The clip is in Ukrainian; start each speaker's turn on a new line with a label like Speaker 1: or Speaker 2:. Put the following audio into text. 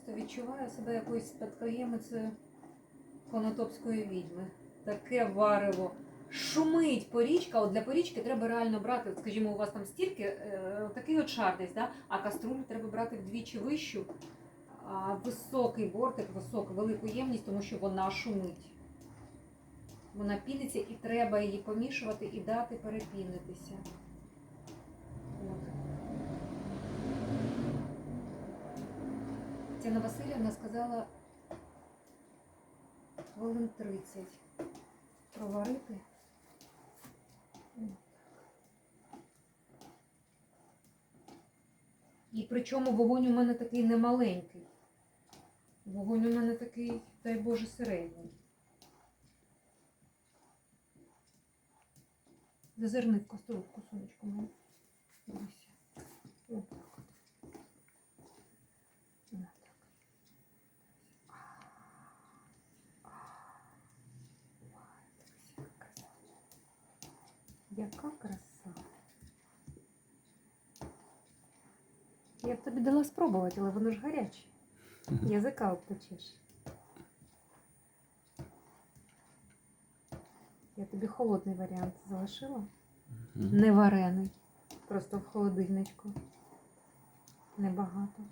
Speaker 1: просто відчуваю себе якоюсь спадкоємицею конотопської відьми. Таке варево. Шумить порічка. От для порічки треба реально брати, скажімо, у вас там стільки, е, такий от шар десь, да? а каструлю треба брати вдвічі вищу, а високий бортик, високу, велику ємність, тому що вона шумить. Вона піниться і треба її помішувати і дати перепінитися. От. Тетяна Васильівна сказала хвилин 30 проварити. І причому вогонь у мене такий немаленький. Вогонь у мене такий, дай Боже, середній. Зазирни в каструлку, сонечко моє. Дивися. Отак от. Отак. Ой, яка краса. Яка краса. Я б тобі дала спробувати, але воно ж гаряче. Язика обпечеш. Я тобі холодний варіант залишила. Не варений. Просто в холодильничку. Небагато.